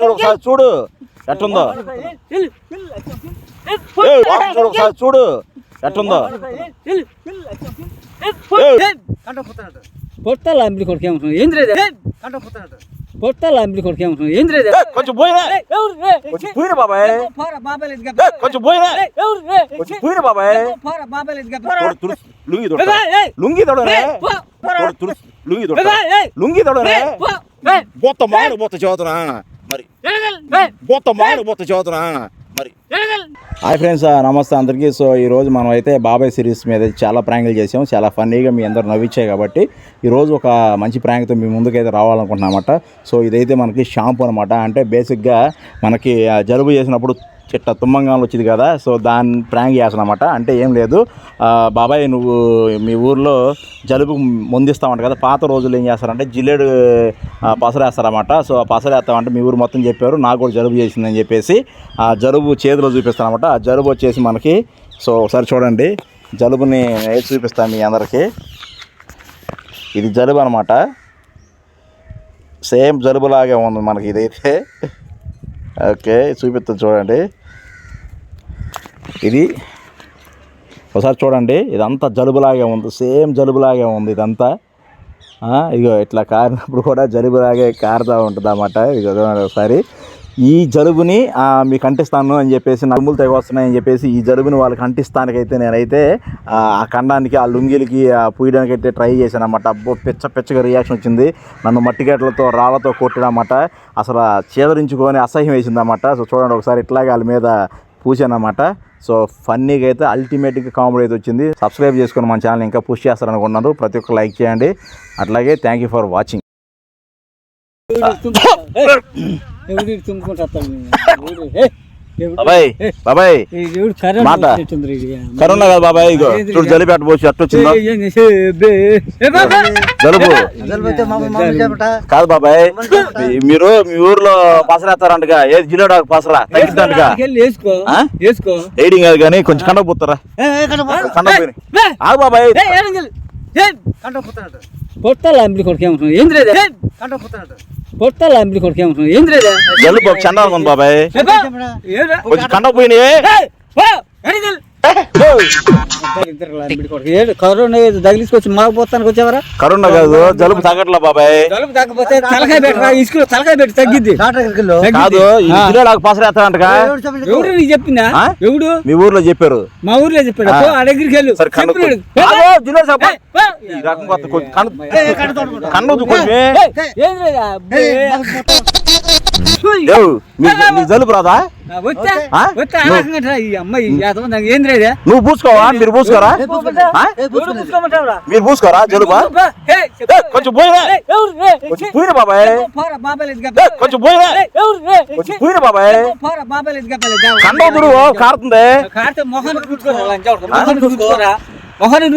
చూడు ఒకసారి చూడు. ఎట్టుందో చూడు ఒకసారి చూడు. ఎట్టుందో పొట్టాల అంబిలి కొడుకు ఏమంటున్నావు ఏంద్రే పొట్టాల అంబిలి కొడుకు ఏమంటున్నావు ఏంద్రే ఏయ్, కొంచెం పోయినా కొంచెం పోయిన బాబాయ్. పోరా బాబాయ్ లేదు ఏయ్, కొంచెం పోయినా కొంచెం పోయిన బాబాయ్. లేదు తోడు లుంగి తోడు లుంగి తోడు లుంగి తోడు లుంగి బొత్త మాడు బొత్త చదువుతున్నా. బొత్త మాడు బొత్త చదువుతున్నా. మరి. హాయ్ ఫ్రెండ్స్ నమస్తే అందరికీ. సో ఈరోజు మనం అయితే బాబాయ్ సిరీస్ మీద చాలా ప్రాంకులు చేసాం. చాలా ఫన్నీగా మీ అందరూ నవ్వించాయి కాబట్టి ఈరోజు ఒక మంచి ప్రాంక్తో మీ ముందుకైతే రావాలనుకుంటున్నామట. సో ఇదైతే మనకి షాంపూ అనమాట అంటే బేసిక్గా మనకి జలుబు చేసినప్పుడు చిట్ట తుమ్మంగాలు వచ్చింది కదా సో దాన్ని ప్రాంగ్ చేస్తాను అనమాట అంటే ఏం లేదు. బాబాయ్ నువ్వు మీ ఊర్లో జలుబు ముందిస్తామంట కదా పాత రోజులు ఏం చేస్తారంటే జిల్లేడు ఆ, పసరేస్తారన్నమాట. సో ఆ పసరేస్తామంటే మీ ఊరు మొత్తం చెప్పారు నాకు కూడా జలుబు చేసిందని చెప్పేసి ఆ జలుబు చేతిలో చూపిస్తానమాట ఆ జలుబు వచ్చేసి మనకి సో ఒకసారి చూడండి. జలుబుని వేసి చూపిస్తాను మీ అందరికీ. ఇది జలుబు అనమాట సేమ్ జలుబులాగే ఉంది మనకి ఇదైతే. ఓకే చూపిస్తాను చూడండి. ఇది ఒకసారి చూడండి ఇదంతా జలుబులాగే ఉంది సేమ్ జలుబులాగే ఉంది ఇదంతా. ఇగో ఇట్లా కారినప్పుడు కూడా జలుబులాగే కారుతూ ఉంటుంది అన్నమాట ఇది ఒకసారి. ఈ జలుబుని మీకు అంటిస్తాను అని చెప్పేసి నలుములు తెగ వస్తున్నాయని చెప్పేసి ఈ జలుబుని వాళ్ళకి అంటిస్తానికైతే నేనైతే ఆ ఖండానికి ఆ లుంగిలకి ఆ పూయడానికి అయితే ట్రై చేశాను అనమాట అబ్బో పిచ్చ పిచ్చగా రియాక్షన్ వచ్చింది నన్ను మట్టిగట్లతో రాళ్ళతో కొట్టినమాట అసలు చేదరించుకొని అసహ్యం వేసిందన్నమాట సో చూడండి ఒకసారి ఇట్లాగే వాళ్ళ మీద పూసానమాట సో ఫన్నీగా అయితే అల్టిమేట్గా కామెడీ అయితే వచ్చింది సబ్స్క్రైబ్ చేసుకుని మన ఛానల్ ఇంకా పుష్ చేస్తారనుకున్నారు ప్రతి ఒక్క లైక్ చేయండి అట్లాగే థ్యాంక్ యూ ఫర్ వాచింగ్ ఎవడు తుమ్ముకుంటా బాబాయ్ మాట. కరోనా కదా బాబాయ్ ఇగో చూడు అట్టు పోసి అట్టు వచ్చిందో. జలుబు. కాదు బాబాయ్ మీరు మీ ఊర్లో పసరేస్తారంటగా ఏది జిల్లాడు పసరా? తగ్గిద్దంటగా. ఎయిడింగ్ కాదు కానీ కొంచెం కండకు పోతారా? కండకు. ఆగు బాబాయ్. ఏ, పొట్టాల అంబిలి కొడుకు ఏమంటున్నావు? ఏంద్రే పొట్టాల అంబిలి కొడుకు ఏమంటున్నావు? ఏంద్రే జలుబు చండాలం ఉంది బాబాయ్. కొంచెం కండకు పోయినాయి. కరోనా ఏదో తగిలిసుకొచ్చి మాకు పోతానికి వచ్చావరా కరోనా కాదు జలుబు తగ్గట్లా బాబాయ్ జలుబు తగ్గపోతే తలకాయ పెట్టరా ఇసుకలో తలకాయ పెట్టి తగ్గిద్ది కాదు. జిల్లాడు పసరేస్తారంటగా ఎవడు నీకు చెప్పిందా? ఎవడు మీ ఊర్లో చెప్పారు మా ఊర్లో చెప్పాడు ఆ. దగ్గరికి వెళ్ళు కన్ను కన్ను కొంచెం జలుబు రాదా? నువ్వు పూసుకోవా? మీరు పూసుకోరా? మీరు పూసుకోరా? జలుబా? కొంచెం పోయినా కొంచెం పోయిన బాబాయ్. కొంచెం కొంచెం బాబాయ్. కారుతుంది.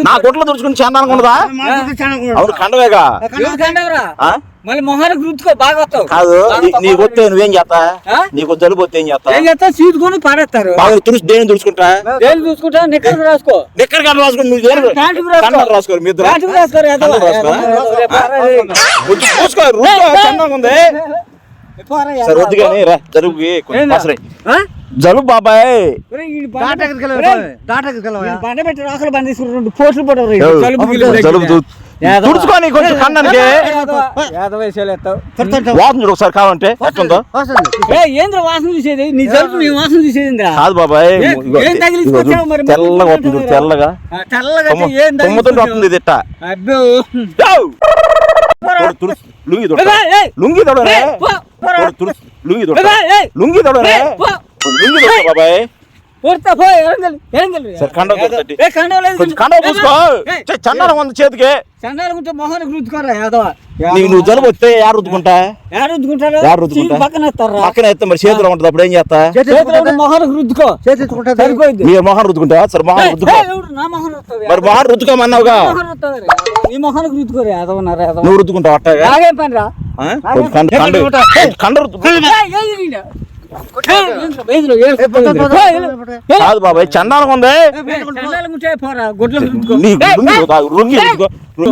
నా. గుట్లో దుడుచుకుని చందానికి ఉండదా? అవును కండవేగా? మళ్ళీ మొహానికి రుద్దుకో బాగా వస్తావు. కాదు నీ- నీకు వస్తే నువ్వేం చేస్తా? నీకు జలుబు వస్తే ఏం చేస్తా? ఏం చేస్తా? చీటుకొని పాడేస్తారు బాగా తుడిచి దేని తుడుచుకుంటా? ఏం చూసుకుంటా నిక్కర్ రాసుకో. నిక్కర్ కట్ట రాసుకుని నువ్వు దేని ప్యాంటుకు రాసుకో. మీ. కండలు రాసుకో. రేపు ఉంది. సరే. వద్దు కానీ రా జలుబుకి కొంచెం జలుబు బాబాయ్. తుడుచుకొని కొంచెం కన్నానికి. వాసన చూడు ఒకసారి కావాలంటే ఎట్లుందో. ఏయ్, ఏంద్రా వాసన చూసేది? నీ జలుబు నీ వాసన చూసేదిరా కాదు బాబాయ్? తెల్లగా వస్తుంది చూడు, తెల్లగా. వస్తుంది ఇది ఇట్ట. లుంగి ఏయ్, లుంగి తుడుచు, లుంగి తోడు బాబాయ్ పూర్తా పో, ఎరంగల్, ఎరంగల్. సరే, కండ. ఏ, కండ లేదు. కొంచెం కండ పూసుకో ఏయ్, చే, చందనం ఉంది చేతికి చండాలు ఉంటే మొహానికి రుద్దుకోరా యాదవ నీకు నువ్వు జలుబు వస్తే యారు రుద్దుకుంటా యాడ రుద్దుకుంటారు యాడ రుద్దుకుంటా? చీపు పక్కన ఎత్తారా పక్కన ఎత్తే మరి చేతిలో ఉంటుంది అప్పుడు ఏం చేస్తా చేతిలో సరిపోయింది మీరు రుద్దుకుంటా సరే రుద్దుకో నా? మరి రుద్దుకోమన్నావుగా. నీ రుద్దుకోరు యాదవ నువ్వు రుద్దుకుంటావు అట్టగా కండ కండ రుద్దుకో కాదు బాబాయ్ చందానం ఉంది? నీ రుంగి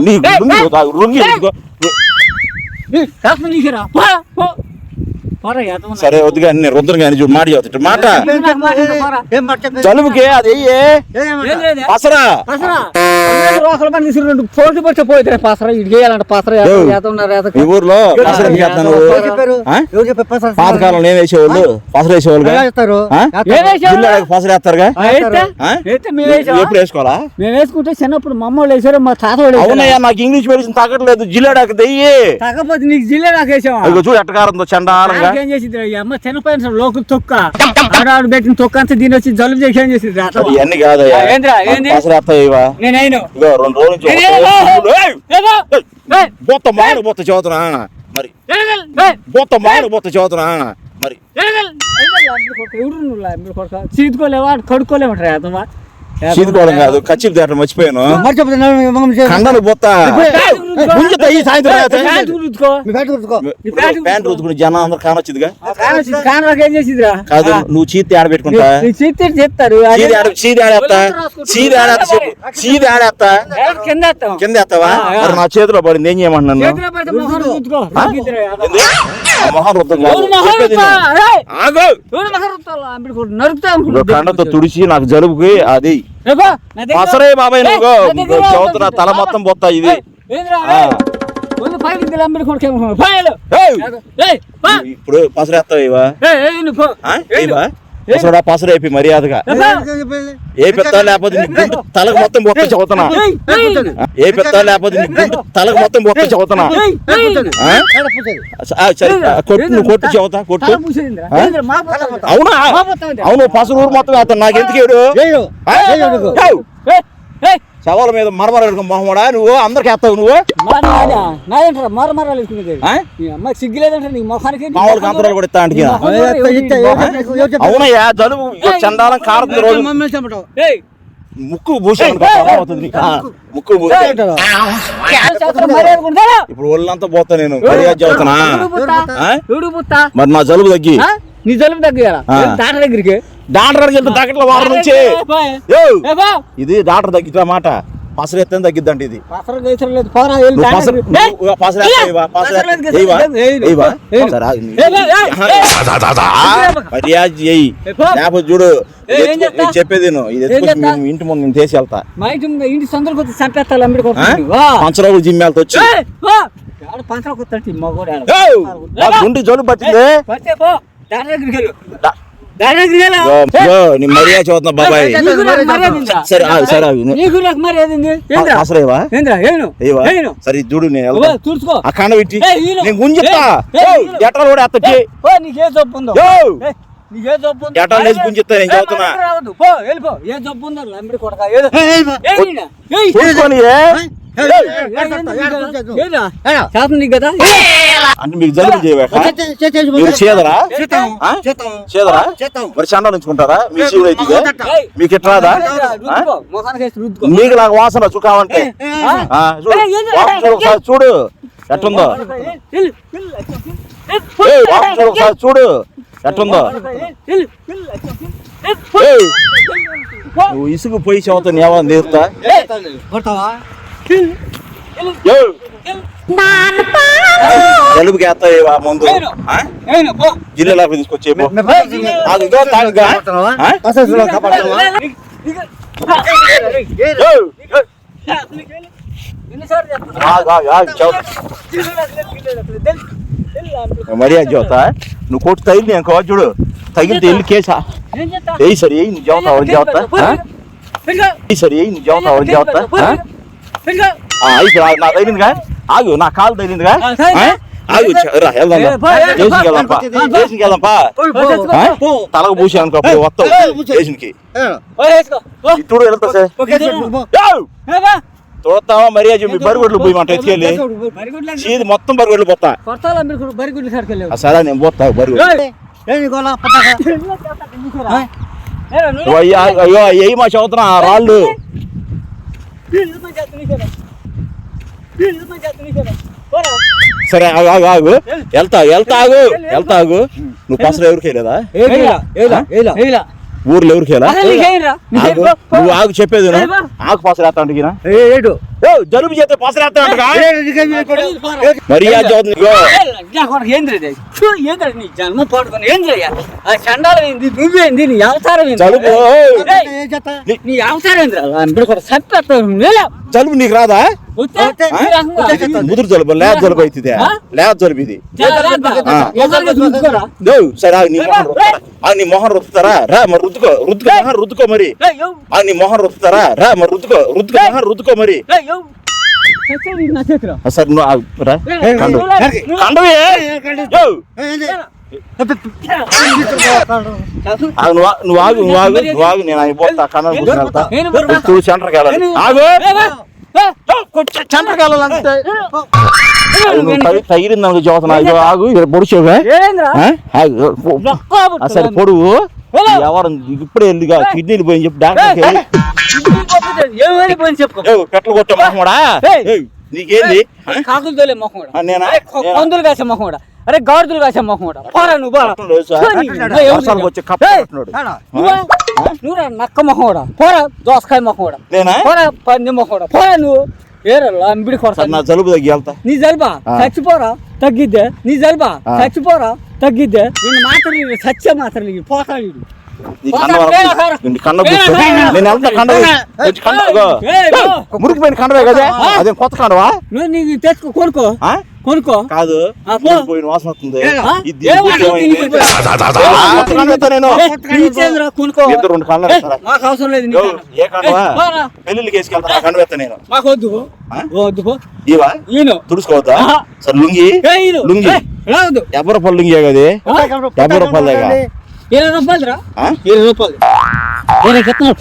నీ రుంగి. సరే వద్దుగా నేను రుద్రం కానీ చూడు మాట. చదువుతా మాట? జలుబుకి అది. పసరా. పని తీసుకుని రెండు పడితే పోయితే పసరా చేయాలంటే పసరా ఈ ఊర్లో పసర? పాతకాలంలో ఏం వేసేవాళ్ళు? పసర వేసేవాళ్ళు? పసర వేస్తారుగా? ఎప్పుడు వేసుకోవాలా? మేము వేసుకుంటే చిన్నప్పుడు మా అమ్మ వేసారు మా తాత అవునయ్యా నాకు ఇంగ్లీష్ మెడిసిన్ తగ్గట్లేదు. జిల్లాడాక దెయ్యి. కాకపోతే నీకు జిల్లే నాకు వేసావా? చూడు ఎట్టకారంతో చండాలంగా. ఏం చేసింది అమ్మ లోకల్ తొక్క. ఆడాడు పెట్టిన తొక్క అంతా దీని వచ్చి జలుబు చేసి ఏం చేసింది అది ఇవన్నీ కాదయ్యా. ఆ, ఏందిరా, ఏంది? పసర వేస్తాయి ఇవా? నేనైను ఇగో రెండు రోజుల నుంచి బొత్త మాడు బొత్త చదువుతున్నా మరి బొత్త మాడు బొత్త చదువుతున్నా మరి? చీదుకోలేవా కడుక్కోలేమంటారా అతమా చీదుకోవడం కాదు కచ్చిపు తేట మర్చిపోయాను మరి చెప్తే నేను మమ్మల్ని చేయ- కండలు బొత్త గుంజుతా ఈ సాయంత్రం రుద్దుకో. ప్యాంటు రుద్దుకుని జనం అందరు కానొచ్చుదిగా ఏం చేసిందిరా కాదు నువ్వు చీతి ఆడ పెట్టుకుంటా? నీ చీత్తి చెప్తారు. చీది ఆడ చీది ఆడేస్తా చీది ఆడేస్తా చెప్పు. చీది ఆడేస్తా కింద. కింద. మరి నా చేతిలో పడింది ఏం చేయమంటున్నాను. కండతో తుడిచి నాకు జలుబుకి అది. పసరే బాబాయ్ నువ్వు. చదువుతున్నా తల మొత్తం పోతా ఇది. ఇప్పుడు పసరేస్తావు ఇవా ఇవా పసరు అయిపోయి మర్యాదగా. ఏం పెత్తా లేకపోతే తలకు మొత్తం బొత్త చదువుతున్నా? ఏ పెత్తా లేకపోతే తలకు మొత్తం బొత్త చదువుతున్నా సరే కొట్టు నువ్వు కొట్టు చదువుతా కొట్టు. అవునా? అవును పసరు ఊరు మొత్తం నాకు ఎందుకు ఏడు శవాల మీద మరమర మొహమ్మడా? నువ్వు? అందరికి వేస్తావు నువ్వు? మా నాయనా, నాయంటారా, మర మరాలు వేసుకునేది. ఆ? ఈ అమ్మ సిగ్గులేదంటే నీ మొఖానికి నీ మామూలు మొఖం కాంతరాలు కూడా ఇస్తా అంటికి నీ మొఖం ఏయ్, కూడా ఎత్త, ఎత్త, ఎవరు- ఎవరు చెప్పారు? ఎవరు చెప్పారు? అవునయ్యా జలుబు చండాలం కారుతుంది రోజు. ముక్కు ముక్కు? ఇప్పుడు ఒళ్ళంతా పోతా నేను చదువుతున్నా? మరి నా జలుబు తగ్గి? నీ జలుబు. డాక్టర్ దగ్గరికి? డాక్టర్ దగ్గరికి వెళ్తే తగ్గట్ల వారం నుంచి. ఇది డాక్టర్ తగ్గిట్లా మాట పసరు ఎత్తే తగ్గిద్దంట ఇది. మర్యాద. లేకపోతే చూడు చెప్పేది ఇంటి ముందు నేను తీసి వెళ్తా ఇంటి చంపేస్తాను. పంచరావులు జిమ్ వెళ్తా వచ్చి ఏయ్, వా. ఆడ పంచలకు వస్తాడు ఈ మగోడు ఆడ. ఏయ్! ఏ నా బా. గుండె పట్టింది మర్యాద చదువుతున్నా బాబాయ్? సరే సరే చూడు నేను ఆ కండ పెట్టి. నేను గుంజుతా ఏయ్, ఏయ్, ఏయ్, ఈను. ఎట్లా కూడా ఎత్త ఏయ్, పో నీకే ఉందో? నేను ఏయ్, చదువుతున్నా. వెళ్ళిపో. ఏ జబ్బు ఉందో? కొడక. కదా అంటే మీకు జలుబు మీరు చేదరా. మరి మీ శివుడు అయితే మీకు రుద్దుకో మీకు నాకు వాసన చుకావంటే చూడు చూడు ఒకసారి చూడు ఎట్టుందో చూడు ఎట్టుందో. ఏయ్ నువ్వు ఇసుగు పోయి చదువుతాను ఏమని తీరుతా జలుబుకి వేస్తావా ముందు. ఆ? ఏయ్, పో. జిల్లాలోకి తీసుకొచ్చే మే- మే- మే- నాకు ఇదో తాగుగా కొడతావా? ఆ? అసలు చూడు, కాపాడుతావా? నీకు- నీకు- ఏయ్, ఏయ్, ఎన్నిసార్లు చెప్తున్నా? ఆగు, ఆగు, ఆగు, చదువు. మర్యాద చదువుతా నువ్వు కొట్టు తగిలి నేను కో చూడు తగిలితే వెళ్ళి కేసా ఏం చేస్తా? ఏయ్ సరి ఏయ్ నువ్వు ఆ? పిల్లగా, ఏయ్ సరి ఏయ్ నువ్వు చదువుతావు ఎవరు తగిలిందిగా ఆగు నా కాలు తగిలిందిగా? ఆగు రా వెళ్దాం స్టేషన్కి. స్టేషన్కి. తలకు పూసి అనుకో అప్పుడు వస్తావు. స్టేషన్కి వెళ్తా సార్. చూడతావా మీ బరిగొడ్లు పోయి మాట ఎత్తుకెళ్ళి. చీది మొత్తం బరిగొడ్లు పోతా. సరే నేను పోతా బరిగొడ్లు. అయ్యా అయ్యో మా చదువుతున్నా రాళ్ళు. సరే ఆగు ఆగు ఆగు. వెళ్తా వెళ్తా ఆగు. వెళ్తా ఆగు. నువ్వు పసరు ఎవరికి లేదా ఏలా, ఏలా, ఏలా, ఏలా. ఊర్లో ఎవరికి. నువ్వు ఆగు చెప్పేది. ఆకు పాసరేస్తా అంటే ఏ, ఏడు. ఓ జలుబు చేస్తే పాసరేస్తా చేయకూడదు? ఏ, ఆ ఏంద్ర నీ నువ్వేంది అవతారం జలుబు? నీ అవతారం చంపేస్తాను జలుబు నీకు రాదా? ముదురు జలుబు లేత జలుబు అవుతుంది? లేత జలుబు ఇది. సరే ఆగు, నీ మొహం రుద్దుతారా? ఆ, నీ మొహం రుద్దుతారా? రా మరి రుద్దుకో. రుద్దుకో మొహం రుద్దుకో మరి. ఏయ్, యో, ఆ, నీ మొహం రుద్దుతారా? రా మరి రుద్దుకో. రుద్దుకో మొహం రుద్దుకో మరి. సరే నువ్వు ఆగు, రా. ఏయ్, కండు. నువ్వు కండవి. ఆగు, నువ్వు ఆగు నువ్వు ఆగు నువ్వు ఆగు. నేను ఆయన పోతా. కన్నా కూర్చొని వెళ్తా. సెంటర్కి వెళ్ళాలి. ఆగు. నాకు ఇగో ఆగు పుట్టురా. సరే పొడువు. ఎవరు ఇప్పుడే వెళ్ళిగా కిడ్నీలు పోయి చెప్పి పెట్ల కొట్టే ఏయ్. ఏయ్, నీకేంది? కాకులు తోలే మొహం కూడా. నేనా? కాసే మొహం కూడా. అరే గాడిదలు కాసే మొహం కూడా. పోరా నువ్వు పోరా? నువ్వురా నక్క మొహం కూడా. పోరా దోసకాయ మొహం కూడా. నేనా? పోరా పంది మొహం కూడా. పోరా నువ్వు. ఏరా లంబిడి సరే కొడతా. నా జలుబు తగ్గి వెళ్తా. నీ జలుబా. చచ్చిపోరా? తగ్గిద్దే. నీ జలుబా. చచ్చిపోరా? తగ్గిద్దే. నిన్ను మాత్రం సత్య మాత్రం పోతాడు. నేను మురికిపోయిన కండవే కదా. అదే కొత్త కండవా? నువ్వు నీకు తెచ్చుకో కొనుక్కో? కొనుక్కో. కాదు. పోయిన వాసన వస్తుంది. ఇద్దరు రెండు? మాకు అవసరం లేదు ఏ వేసుకెళ్తా నేను. మాకు వద్దు? వద్దు ఇవా? తుడుచుకోవద్దా. సరే లుంగి. లుంగి. డెబ్బై రూపాయలు లుంగి కదా? డెబ్బై రూపాయలేగా ఇరవై రూపాయలు రా? ఇరవై రూపాయలు.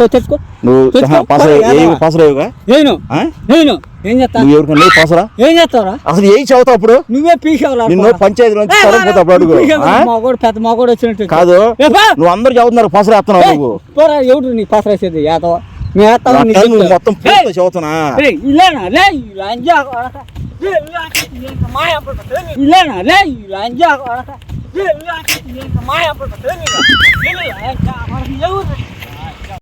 తెచ్చుకో. నువ్వు. పసరేవుగా? నేను? నేను ఏం చేస్తా నువ్వు పసరా? ఏం చేస్తావురా? అసలు ఏం చదువుతావు అప్పుడు? నువ్వే పీసావురా నిన్ను పంచాయతీ నుంచి తరలిపోతా అప్పుడు అడుగు. పెద్ద మగోడు వచ్చినట్టు కాదు. నువ్వు అందరు చదువుతున్నారు పసరేస్తున్నావు ఏయ్, నువ్వు. పోరా ఎవడు నీ పాత్ర వేసేది యాదవ నువ్వు. మొత్తం పూర్తి చదువుతున్నా. ఏయ్, ఇల్లేనా లే లంజా కొడక. ఏ, ఇలా ఇంక మాయ పడుతుంది. ఇల్లేనా లే లంజా మాయ. ఎవరు?